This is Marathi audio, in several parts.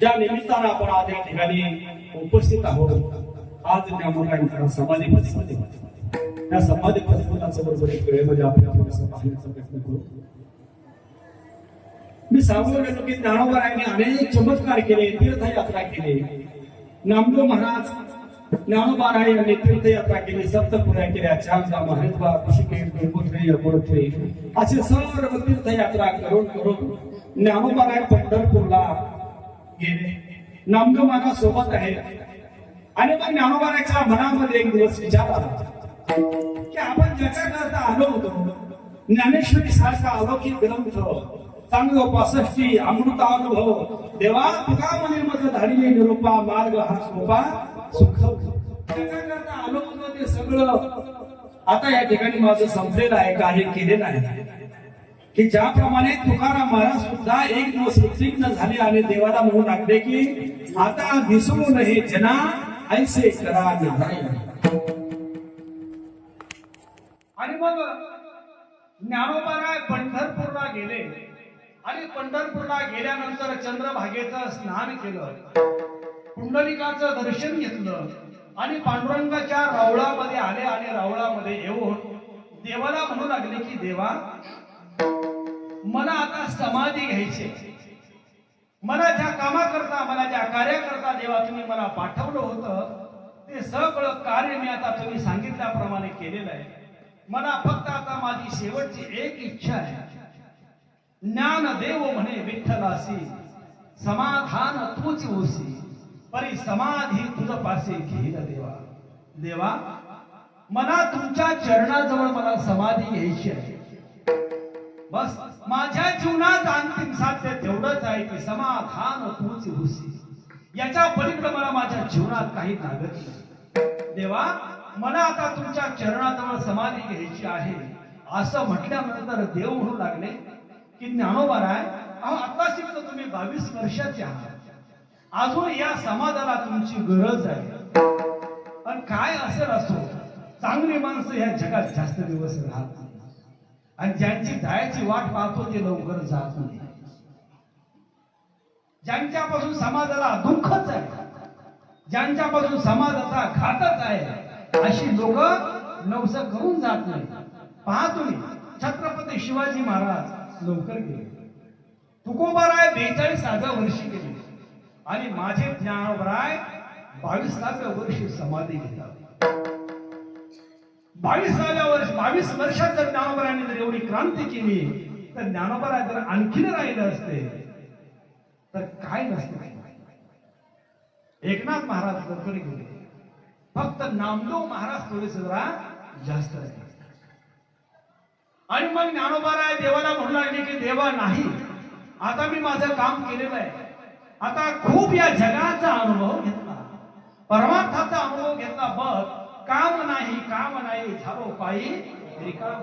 ज्या निमित्तानं आपण आज या ठिकाणी उपस्थित आहोत आज त्या मुलांच्या समाधी मध्ये त्या समाधी पदपदाच्या बरोबर एक वेळेमध्ये आपण पाहण्याचा प्रयत्न करू. मी सांगू गेलो की ज्ञानोबारायांनी अनेक चमत्कार केले तीर्थयात्रा केली. नामदेव महाराज ज्ञानोबाराय यांनी तीर्थयात्रा केली सप्तपुऱ्या केल्या चांदा महेंद्रा ऋषिकेश गंगोत्री यमुनोत्री असे सर्व तीर्थयात्रा करून करून ज्ञानोबाराय पंढरपूरला गेले. नामदेव माझा सोबत आहे. आणि मग ज्ञानोबाराच्या मनामध्ये एक दिवस विचार आला. की आपण ज्याच्याकरता आलो होतो ज्ञानेश्वरी सारखा अलौकिक ग्रंथ चांगलं पासष्टी अमृतानुभव देवा तुका म्हणे मज धाडीने निरूपा मार्ग हा सोपा सुख. त्याच्याकरता आलो होतो ते सगळं आता या ठिकाणी माझं संपलेलं आहे कार्य केलेलं आहे की ज्याप्रमाणे तुकाराम महाराज सुद्धा एक दिवस उद्विग्न झाले आणि देवाला म्हणून लागले की आता दिसू नये जना ऐसे करा आणि मग ज्ञानोबाराय पंढरपूरला गेले. आणि पंढरपूरला गेल्यानंतर चंद्रभागेचं स्नान केलं. पुंडलिकाचं दर्शन घेतलं. आणि पांडुरंगाच्या रावळामध्ये आले आणि रावळामध्ये येऊन देवाला म्हणू लागले की देवा मला आता समाधी घ्यायची मला ज्या कामाकरता मला ज्या कार्याकरता देवा तुम्ही मला पाठवलं होतं ते सगळं कार्य मी आता तुम्ही सांगितल्याप्रमाणे केलेलं आहे. मला फक्त आता माझी शेवटची एक इच्छा आहे. ज्ञान देव म्हणे विठ्ठलासी समाधान तूच होसी परी समाधी तुझ पासे घेईल देवा. देवा मला तुमच्या चरणाजवळ मला समाधी घ्यायची आहे. बस. माझ्या जीवनात अंतिम साध्य तेवढंच आहे की समाधान तूच होसी याच्या पलीकडे मला माझ्या जीवनात काही लागत नाही. देवा मला आता तुमच्या चरणाजवळ समाधी घ्यायची आहे. असं म्हटल्यानंतर देव म्हणू लागले की ज्ञानोबाराय अहो आता शिकतो तुम्ही बावीस वर्षाचे आहात. अजून या समाजाला तुमची गरज आहे. पण काय असेल असो चांगली माणसं या जगात जास्त दिवस राहत आणि ज्यांची धायाची वाट पाहतो ते लवकर जात नाही. ज्यांच्यापासून समाजाला दुःखच आहे ज्यांच्यापासून समाजाचा घातच आहे अशी लोक नवस करून जात नाही. पहा तुम्ही छत्रपती शिवाजी महाराज लवकर गेले. तुकोबाराय हजार वर्षी गेले. आणि माझे ज्ञानवराय बावीस लाख वर्षी समाधी घेतात. बावीसाव्या वर्ष बावीस वर्षात जर ज्ञानोबराने जर एवढी क्रांती केली तर ज्ञानोबरा जर आणखीन राहिले असते तर काय नसते एकनाथ महाराज लवकर गेले फक्त नामदेव महाराज थोडेसे जरा जास्त राहिले आणि मग ज्ञानोबाराय देवाला म्हणू लागले की देवा नाही. आता मी माझं काम केलेलं आहे. आता खूप या जगाचा अनुभव घेतला. परमार्थाचा अनुभव घेतला बघ. काम नाही काम नाही झालो पायी. रिकाम.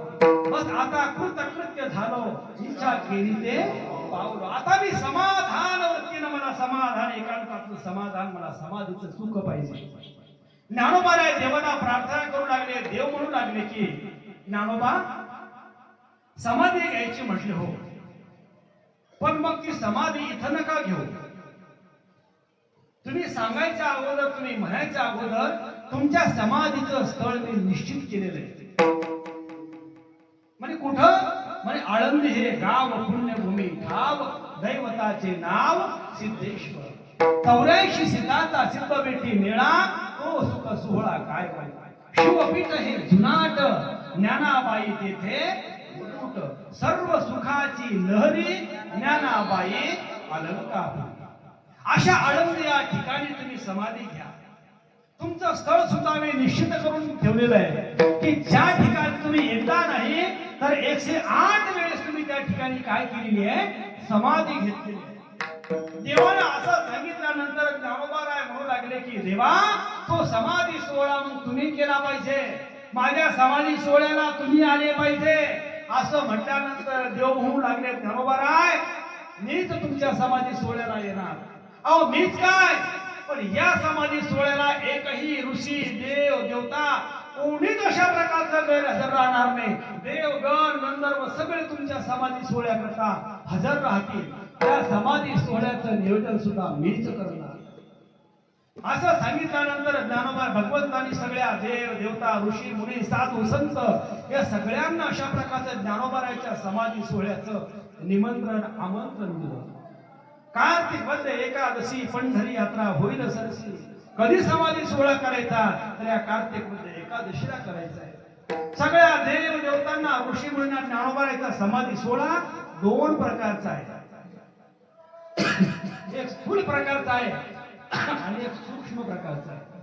बस आता कृतकृत्य झालो. इच्छा केली ते पावलो आता मी समाधान वृत्तीनं मला समाधान एकांतातलं समाधान मला समाधीचं सुख पाहिजे. ज्ञानोबाराय देवाला प्रार्थना करू लागले देव म्हणू लागले की ज्ञानोबा समाधी घ्यायची म्हटले हो. पण मग ती समाधी इथं नका घेऊ. तुम्ही सांगायच्या अगोदर तुम्ही म्हणायच्या अगोदर तुमच्या समाधीचं स्थळ मी निश्चित केलेलं आहे. म्हणजे कुठं? म्हणजे आळंदी हे गाव पुण्यभूमी ठाव दैवताचे नाव सिद्धेश्वर. चौऱ्याऐंशी सिद्धांता सिद्ध बेटी निळा तो सुख सोहळा काय काय शिवपीठ हे जुनाट ज्ञानाबाई तेथे सर्व सुखाची लहरी ज्ञानाबाई अलंकार अशा आळंदी या ठिकाणी तुम्ही समाधी घ्या. तुमचं स्थळ सुद्धा मी निश्चित करून ठेवलेलं आहे. की ज्या ठिकाणी तुम्ही एकदा नाही तर एकशे आठ वेळेस तुम्ही त्या ठिकाणी काय केलेली आहे? समाधी घेतलेली आहे. देवानं असं सांगितल्यानंतर ज्ञानोबाराय म्हणू लागले की देवा तो समाधी सोहळा मग तुम्ही केला पाहिजे. माझ्या समाधी सोहळ्याला तुम्ही आले पाहिजे. असं म्हटल्यानंतर देव म्हणू लागले ज्ञानोबाराय मीच तुमच्या समाधी सोहळ्याला येणार. अहो मीच काय? पण या समाधी सोहळ्याला एकही ऋषी देव देवता कोणीच अशा प्रकारचा गैरहजर राहणार नाही. देव गण गंधर्व सगळे तुमच्या समाधी सोहळ्याकरता हजर राहतील. त्या समाधी सोहळ्याचं नियोजन सुद्धा मीच करणार. असं सांगितल्यानंतर ज्ञानोबा भगवंतांनी सगळ्या देव देवता ऋषी मुनी साधू संत या सगळ्यांना अशा प्रकारचं ज्ञानोबाराच्या समाधी सोहळ्याचं निमंत्रण आमंत्रण दिलं. कार्तिकमध्ये एकादशी पंढरी यात्रा होईल सरसी कधी समाधी सोहळा करायचा? तर या कार्तिकमध्ये एकादशीला करायचा आहे. सगळ्या देव देवतांना ऋषी मुनींना ज्ञानोबाराचा समाधी सोहळा दोन प्रकारचा आहे. एक स्थूल प्रकारचा आहे आणि एक सूक्ष्म प्रकारचा आहे.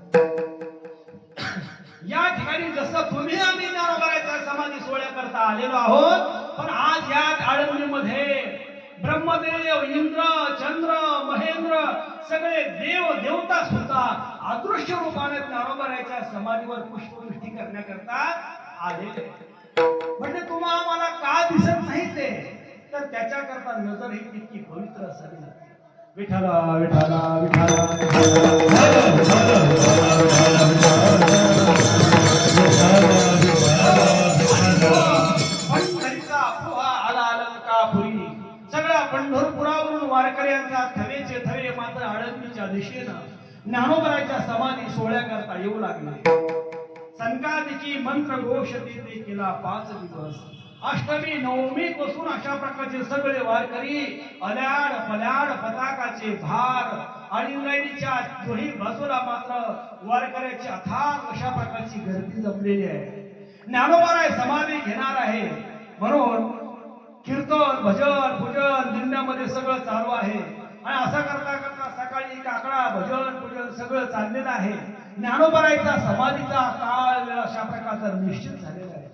या ठिकाणी जसं तुम्ही आम्ही ज्ञानोबाराच्या समाधी सोहळ्या करता आलेलो आहोत पण आज या आळंदीमध्ये ब्रह्मदेव इंद्र चंद्र महेंद्र सगळे देव देवता सुद्धा अदृश्य रूपाने ज्ञानोबाराच्या समाधीवर पुष्पवृष्टी करण्याकरता आलेले म्हणजे तुम्हा आम्हाला का दिसत नाही ते तर त्याच्याकरता नजर ही तितकी पवित्र असावी लागते विठाला विठाला विठाला दिशेनं ज्ञानोबराच्या समाधी सोहळ्याकरता येऊ लागले. संकादिकी मंत्र घोष तिथे केला पाच दिवस. अष्टमी नवमी पासून अशा प्रकारचे सगळे वारकरी अल्याड पल्याड पताकाचे भार आणि इंद्रायणीच्या दोन्ही बाजूला मात्र वारकऱ्याची अथार अशा प्रकारची गर्दी जमलेली आहे. ज्ञानोबराय समाधी घेणार आहे. म्हणून कीर्तन भजन पूजन दिंड्यामध्ये सगळं चालू आहे. आणि असं करता करता सकाळी काकडा भजन पूजन सगळं चाललेलं आहे. ज्ञानोबरायचा समाधीचा काळ वेळ अशा प्रकारचा निश्चित झालेला आहे.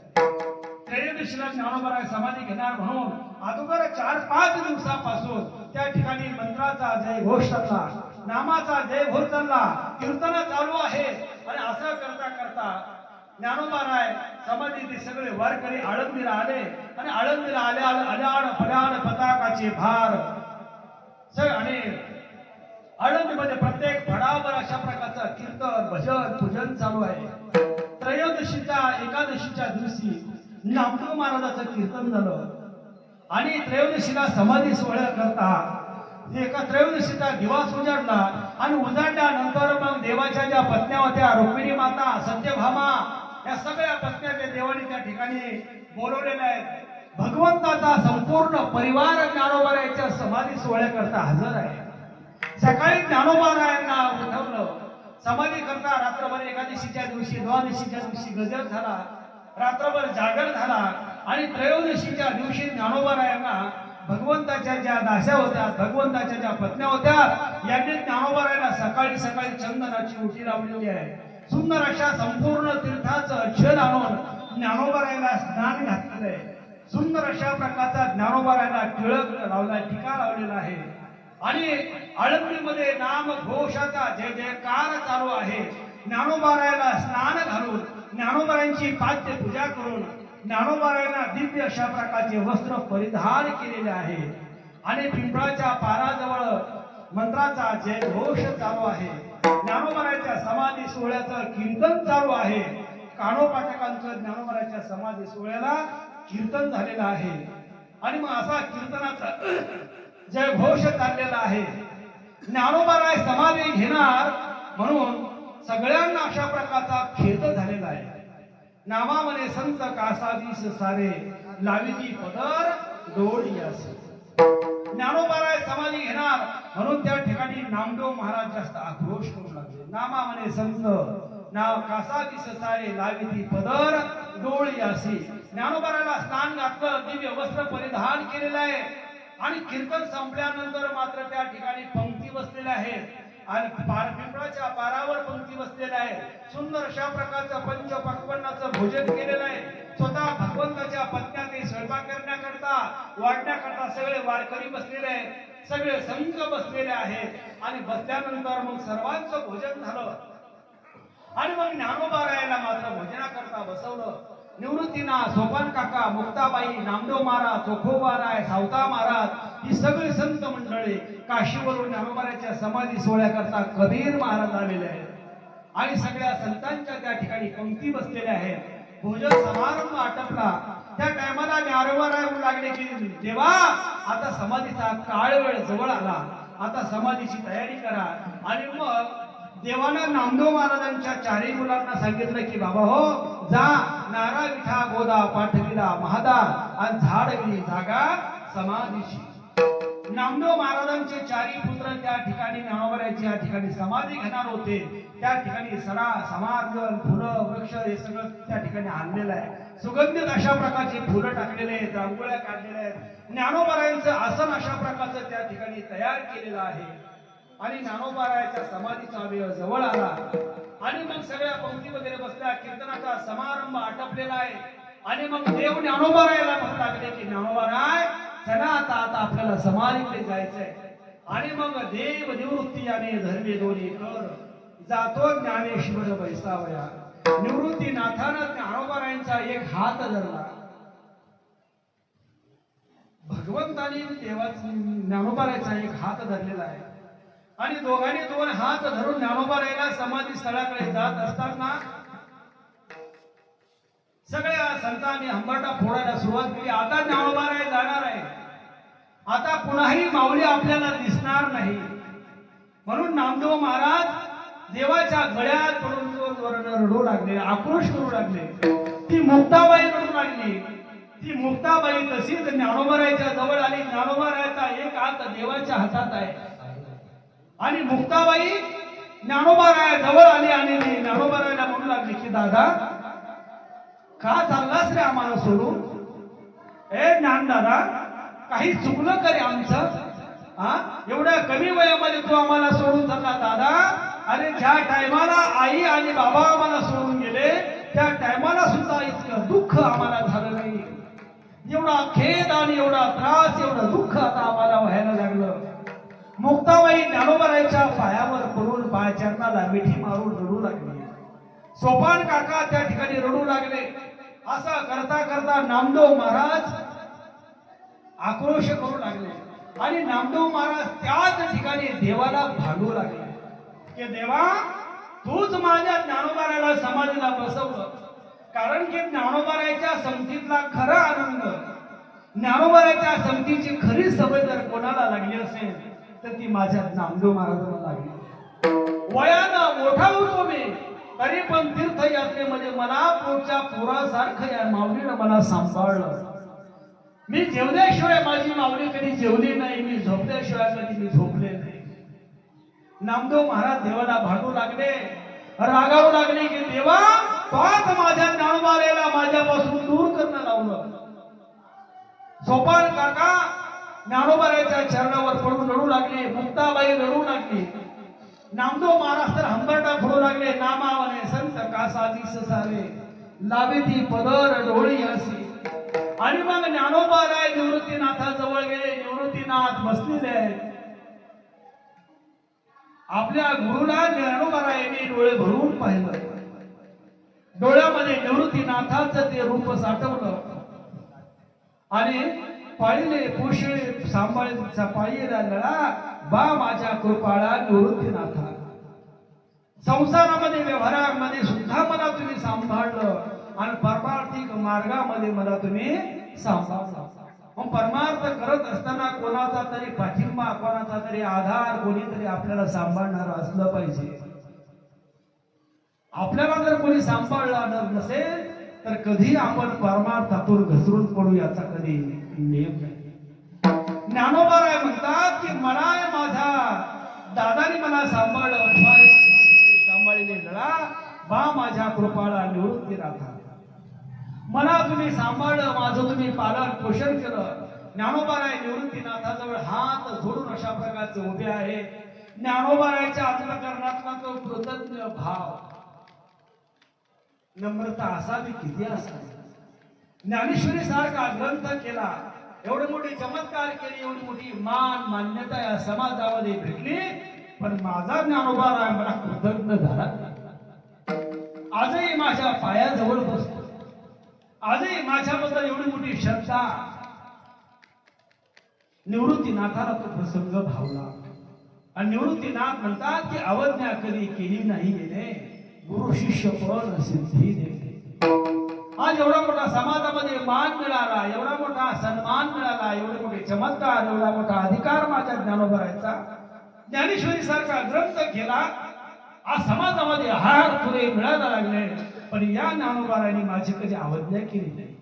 त्रयोदशीला ज्ञानोबराय समाधी घेणार म्हणून अगोदर चार पाच दिवसापासून त्या ठिकाणी मंत्राचा जय घोष चालला. नामाचा जय घोष चालला. कीर्तन चालू आहे. आणि असं करता करता ज्ञानोबाराय समाधीचे सगळे वारकरी आळंदीला आले. आणि आळंदीला आल्या अल्याड पल्याड पताकाचे भार. सग आणि आळंदीमध्ये प्रत्येक फडावर अशा प्रकारचं कीर्तन भजन पूजन चालू आहे. त्रयोदशीच्या एकादशीच्या दिवशी नामदेव महाराजाचं कीर्तन झालं. आणि त्रयोदशीला समाधी सोहळ्या करता. एका त्रयोदशीचा दिवस उजाडला आणि उजाडल्यानंतर मग देवाच्या ज्या पत्न्या होत्या रुक्मिणी माता सत्यभामा या सगळ्या पत्न्या त्या देवाने त्या ठिकाणी बोलवलेल्या आहेत. भगवंताचा संपूर्ण परिवार ज्ञानोबारायाच्या समाधी सोहळ्याकरता हजर आहे. सकाळी ज्ञानोबारायांना उठवलं. समाधी करता रात्रभर एकादशीच्या दिवशी द्वादशीच्या दिवशी गजर झाला. रात्रभर जागर झाला. आणि त्रयोदशीच्या दिवशी ज्ञानोबारायांना भगवंताच्या ज्या दास्या होत्या भगवंताच्या ज्या पत्न्या होत्या यांनी ज्ञानोबारायला सकाळी सकाळी चंदनाची उठी लावलेली आहे. सुंदर अशा संपूर्ण तीर्थाचं अक्षर आणून ज्ञानोबारायला स्नान घातलेलं आहे. सुंदर अशा प्रकारचा ज्ञानोबारायला टिळक लावला टीका लावलेला आहे. आणि आळंदीमध्ये नाम घोषाचा जय जयकार चालू आहे. ज्ञानोबारायला स्नान घालून ज्ञानोबारायांची पाद्य पूजा करून ज्ञानोबारायांना दिव्य अशा प्रकारचे वस्त्र परिधान केलेले आहे. आणि पिंपळाच्या पाराजवळ मंत्राचा जय घोष चालू आहे. ज्ञानोबाराच्या समाधी सोहळ्याचं कीर्तन चालू आहे. कानोपाठकांचं ज्ञानोबाराच्या समाधी सोहळ्याला कीर्तन झालेलं आहे. आणि मग असा कीर्तनाचा जयघोष चाललेला आहे. ज्ञानोबा राय समाधी घेणार म्हणून सगळ्यांना अशा प्रकारचा खेद झालेला आहे. नामामने संत कासादीस सारे लाविती पदर डोळी असे. ज्ञानोबा राय समाधी घेणार म्हणून त्या ठिकाणी नामदेव महाराज जास्त आक्रोश करू लागले. नामामने संत नाव कासादीस सारे लाविती पदर डोळी असे. ज्ञानोबाराला स्नान घातलं दिव्य वस्त्र परिधान केलेलं आहे. आणि कीर्तन संपल्यानंतर मात्र त्या ठिकाणी पंक्ती बसलेल्या आहेत. आणि पार पिंपळाच्या पारावर पंक्ती बसलेल्या आहेत. सुंदर अशा प्रकारचं पंच पक्वान्नाचं भोजन केलेलं आहे. स्वतः भगवंताच्या पत्न्याने स्वयंपाक करण्याकरता वाढण्याकरता सगळे वारकरी बसलेले आहेत. सगळे संघ बसलेले आहेत. आणि बसल्यानंतर मग सर्वांचं भोजन झालं. आणि मग ज्ञानोबा रायाला मात्र भोजनाकरता बसवलं. निवृत्तीना सोपान काका मुक्ताबाई नामदेव महाराज चोखोबा राय सावता महाराज ही सगळी संत मंडळी काशीवरून ज्ञानोबाराच्या समाधी सोहळ्याकरता कबीर महाराज आलेले आहेत. आणि सगळ्या संतांच्या त्या ठिकाणी पंक्ती बसलेल्या आहेत. भोजन समारंभ आटपला. त्या टायमाला ज्ञानोबा राय म्हणू लागले की देवा आता समाधीचा काळ वेळ जवळ आला. आता समाधीची तयारी करा. आणि मग देवानं नामदेव महाराजांच्या चारही मुलांना सांगितलं की बाबा हो जा नारा विठा गोदा पाठविला महादार आणि झाड गेली जागा समाधीची. नामदेव महाराजांचे चारही पुत्र त्या ठिकाणी ज्ञानोबरायची या ठिकाणी समाधी घेणार होते. त्या ठिकाणी सरा समार्जन फुलं वृक्ष हे सगळं त्या ठिकाणी आणलेलं आहे. सुगंधित अशा प्रकारची फुलं टाकलेले आहेत रांगोळ्या काढलेल्या आहेत. ज्ञानोबरायांचं आसन अशा प्रकारचं त्या ठिकाणी तयार केलेलं आहे. आणि नानोबारायाच्या समाधीचा वेळ जवळ आला. आणि मग सगळ्या पंक्ती वगैरे बसल्या कीर्तनाचा समारंभ आटपलेला आहे. आणि मग देव ज्ञानोबारायला म्हणू लागले की ज्ञानोबाराय चला आता आता आपल्याला समाधीकडे जायचंय. आणि मग देव निवृत्ती आणि धर्मे दोन्ही कर. जातो ज्ञानेश्वर बैसावया निवृत्ती नाथानं ज्ञानोबारायांचा एक हात धरला. भगवंतानी देवाचा ज्ञानोबारायचा एक हात धरलेला आहे. आणि दोघांनी दोन हात धरून ज्ञानोबरायला समाधी स्थळाकडे जात असताना सगळ्या संतांनी हंबरटा फोडायला सुरुवात केली. आता ज्ञानोबराय जाणार आहे. आता पुन्हाही माऊली आपल्याला दिसणार नाही. म्हणून नामदेव महाराज देवाच्या गळ्यात पडून रडू लागले आक्रोश करू लागले. ती मुक्ताबाई रडू लागली. ती मुक्ताबाई तशीच ज्ञानोबरायच्या जवळ आली. ज्ञानोबरायचा एक हात देवाच्या हातात आहे. आणि मुक्ताबाई ज्ञानोबराया जवळ आली आणि ती ज्ञानोबरायला म्हणू लागली की दादा का चाललास रे आम्हाला सोडून? ए ज्ञान दादा काही चुकलं करे आमचं हा? एवढ्या कमी वयामध्ये तू आम्हाला सोडून चालला दादा? अरे ज्या टायमाला आई आणि बाबा आम्हाला सोडून गेले त्या टायमाला सुद्धा इतकं दुःख आम्हाला झालं नाही. एवढा खेद आणि एवढा त्रास एवढं दुःख आता आम्हाला व्हायला लागलं. मुक्ताबाई ज्ञानोबरायच्या पायावर पडून पायचरणाला मिठी मारून रडू लागली. सोपान काका त्या ठिकाणी रडू लागले. असा करता करता नामदेव महाराज आक्रोश करू लागले. आणि नामदेव महाराज त्याच ठिकाणी देवाला भांडू लागले. की देवा तूच माझ्या ज्ञानोबाराला समाधीला बसवलं. कारण की ज्ञानोबाराच्या समतीतला खरा आनंद ज्ञानोबाराच्या समतीची खरी सवय जर कोणाला लागली असेल तर ती माझ्या नामदेव महाराजांना लागली. वयानं मोठा होतो मी. तरी पण तीर्थयात्रेमध्ये मला पुढच्या पोरासारखं या माऊलीनं मला सांभाळलं. मी जेवल्याशिवाय माझी माऊली कधी जेवली नाही. मी झोपल्याशिवाय कधी मी झोपले नाही. नामदेव महाराज देवाला भांडू लागले. रागावू लागले की देवा तोच माझ्या ज्ञानबालेला माझ्यापासून दूर करणं लावलं. सोपान काका ज्ञानोबाराच्या चरणावर पडून रडू लागले मुक्ताबाई रडू लागली. नामदेव महाराज तर हंबरटा फोडू लागले नामावने संत कासाधीस सारे लावे ती पदर डोळी असी. आणि मग ज्ञानोबाराय निवृत्तीनाथाजवळ गेले निवृत्तीनाथ बसलेले. आहेत आपल्या गुरुला ज्ञानोबारायांनी डोळे भरून पाहिलं. डोळ्यामध्ये निवृत्तीनाथाचं ते रूप साठवलं. आणि पाळीले पोषळे सांभाळ पाळीला लढा बा माझ्या कृपाळा निवृत्तीनाथा. संसारामध्ये व्यवहारामध्ये सुद्धा मला तुम्ही सांभाळलं आणि परमार्थिक मार्गामध्ये मला तुम्ही सांभाळलं. मग परमार्थ करत असताना कोणाचा तरी पाठिंबा कोणाचा तरी आधार कोणीतरी आपल्याला सांभाळणार असलं पाहिजे. आपल्याला जर कोणी सांभाळणार नसेल तर कधी आपण परमार्थातून घसरून पडू याचा कधी नेम नाही ज्ञानोबाराय म्हणतात की मला माझ्या दादाने मला सांभाळलं सांभाळले लढा बा माझ्या कृपाला निवृत्ती राखा मला तुम्ही सांभाळलं माझं तुम्ही पालन पोषण केलं. ज्ञानोबाराय निवृत्तीनाथाजवळ हात जोडून अशा प्रकारचे उभे आहे. ज्ञानोबारायच्या अंतकरणातला तो कृतज्ञ भाव. नम्रता असावी किती असावी? ज्ञानेश्वरी सारखा ग्रंथ केला एवढे मोठी चमत्कार केली एवढी मोठी मान मान्यता या समाजामध्ये भेटली. पण माझा ज्ञानोबा राय मला कृतज्ञ झाला. आजही माझ्या पायाजवळ बसतो. आजही माझ्याबद्दल एवढी मोठी श्रद्धा. निवृत्तीनाथाला तो प्रसंग भावला. आणि निवृत्तीनाथ म्हणतात की अवज्ञा कधी केली नाही गेले गुरु शिष्य पण सिद्धी देते आज एवढा मोठा समाजामध्ये मान मिळाला एवढा मोठा सन्मान मिळाला एवढे मोठे चमत्कार एवढा मोठा अधिकार माझ्या ज्ञानोबरायचा ज्ञानेश्वरी सारखा ग्रंथ केला आज समाजामध्ये हार पुरे मिळायला लागले पण या ज्ञानोबाराने माझी कधी अवज्ञा केली नाही.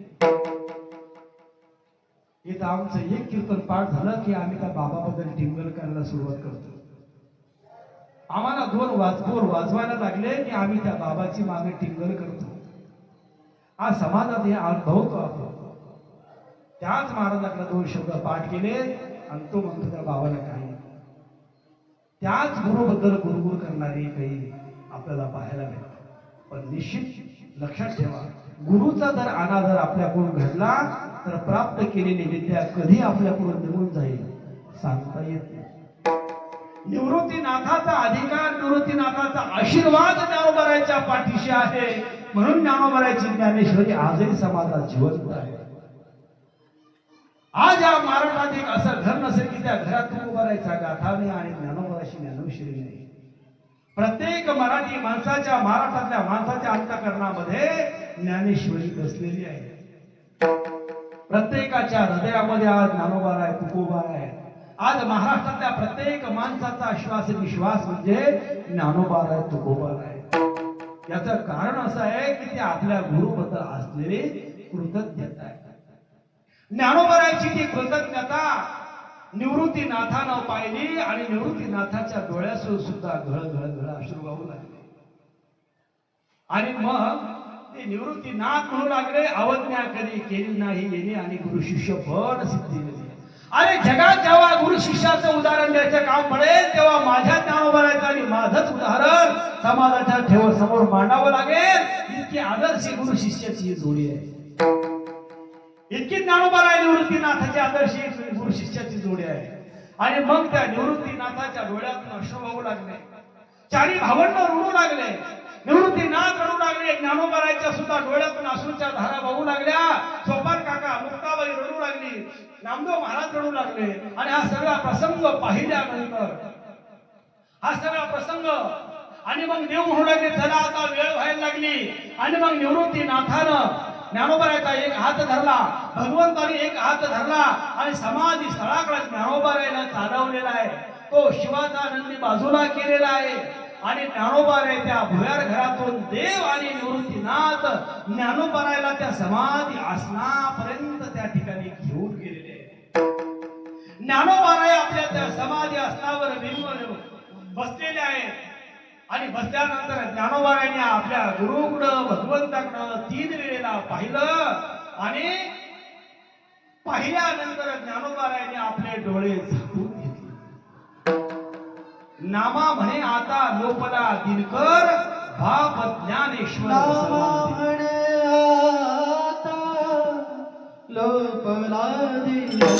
इथं आमचं एक कीर्तन पाठ झालं की आम्ही त्या बाबाबद्दल टिंगल करायला सुरुवात करतो. आम्हाला दोन वाजपोर वाजवायला लागले की आम्ही त्या बाबाची मागे टिंगल करतो. हा समाजात हे अनुभवतो आपण. त्याच महाराजांना दोन शब्द पाठ केले आणि तो म्हणतो त्या बाबाला काही त्याच गुरुबद्दल गुरगुर करणारे काही आपल्याला पाहायला मिळतात. पण निश्चित लक्षात ठेवा गुरुचा जर अनादर आपल्याकडून घडला तर प्राप्त केलेली विद्या कधी आपल्याकडून निघून जाईल सांगता येत नाही. निवृत्तीनाथाचा अधिकार निवृत्तीनाथाचा आशीर्वाद ज्ञानोबरायच्या पाठीशी आहे. म्हणून ज्ञानोबरायची ज्ञानेश्वरी आजही समाजात जिवंत आहे. आज या महाराष्ट्रात एक असं घर नसेल की त्या घरात उभारायचा गाथा आणि ज्ञानोबराशी ज्ञानोश्री नाही. प्रत्येक मराठी माणसाच्या महाराष्ट्रातल्या माणसाच्या अंतकरणामध्ये ज्ञानेश्वरी बसलेली आहे. प्रत्येकाच्या हृदयामध्ये आज ज्ञानोबार आहे तुकोबार आहे. आज महाराष्ट्रातल्या प्रत्येक माणसाचा श्वास विश्वास म्हणजे ज्ञानोबार आहे तुकोबार आहे. याचं कारण असं आहे की ते आपल्या गुरुबद्दल असलेली कृतज्ञता आहे. ज्ञानोबरायची ती कृतज्ञता निवृत्तीनाथानं पाहिली आणि निवृत्तीनाथाच्या डोळ्यासून सुद्धा घळ घळ घळ अश्रू वाहू लागले. आणि मग ते निवृत्तीनाथ म्हणू लागले अवज्ञा कधी केली नाही येणे आणि गुरु शिष्य पण सिद्धी अरे जगात जेव्हा गुरु शिष्याचं उदाहरण द्यायचं काम पडेल तेव्हा माझ्या ज्ञानोबरायचं आणि माझंच उदाहरण समाजाच्या ठेव समोर मांडावं लागेल. इतकी आदर्श गुरु शिष्याची जोडी आहे. इतकी ज्ञानोबा आहे निवृत्तीनाथाची आदर्श गुरु शिष्याची जोडी आहे. आणि मग त्या निवृत्तीनाथाच्या डोळ्यातून अश्रू वाहू लागले. चारी भावंड रडू लागले. निवृत्तीनाथ रडू लागले. ज्ञानोबरायच्या सुद्धा डोळ्यातून अश्रूच्या धारा वाहू लागल्या. सोपान मुक्ताबाई रडू लागली. नामदेव महाराज रडू लागले. आणि हा सगळा प्रसंग पाहिल्यानंतर हा सगळा प्रसंग आणि मग देव म्हणू लागले चला आता वेळ व्हायला लागली. आणि मग निवृत्ती नाथानं ज्ञानोबरायचा एक हात धरला. भगवंताने एक हात धरला. आणि समाधी स्थळाकडे ज्ञानोबरायला चालवलेला आहे. तो शिवाचा नंदी बाजूला केलेला आहे. आणि ज्ञानोबाराय त्या भुयार घरातून देव आणि निवृत्तीनाथ ज्ञानोबरायला त्या समाधी आसनापर्यंत त्या ठिकाणी घेऊन गेलेले ज्ञानोबाराय आपल्या त्या समाधी आसनावर निम- बसलेले आहेत. आणि बसल्यानंतर ज्ञानोबारायने आपल्या गुरुकडं भगवंताकडं तीन वेळेला पाहिलं आणि पाहिल्यानंतर ज्ञानोबारायने आपले डोळे झाकून नामा म्हणे आता लोपला दिनकर बाप ज्ञानेश्वर. म्हणे आता लोपला दिनकर.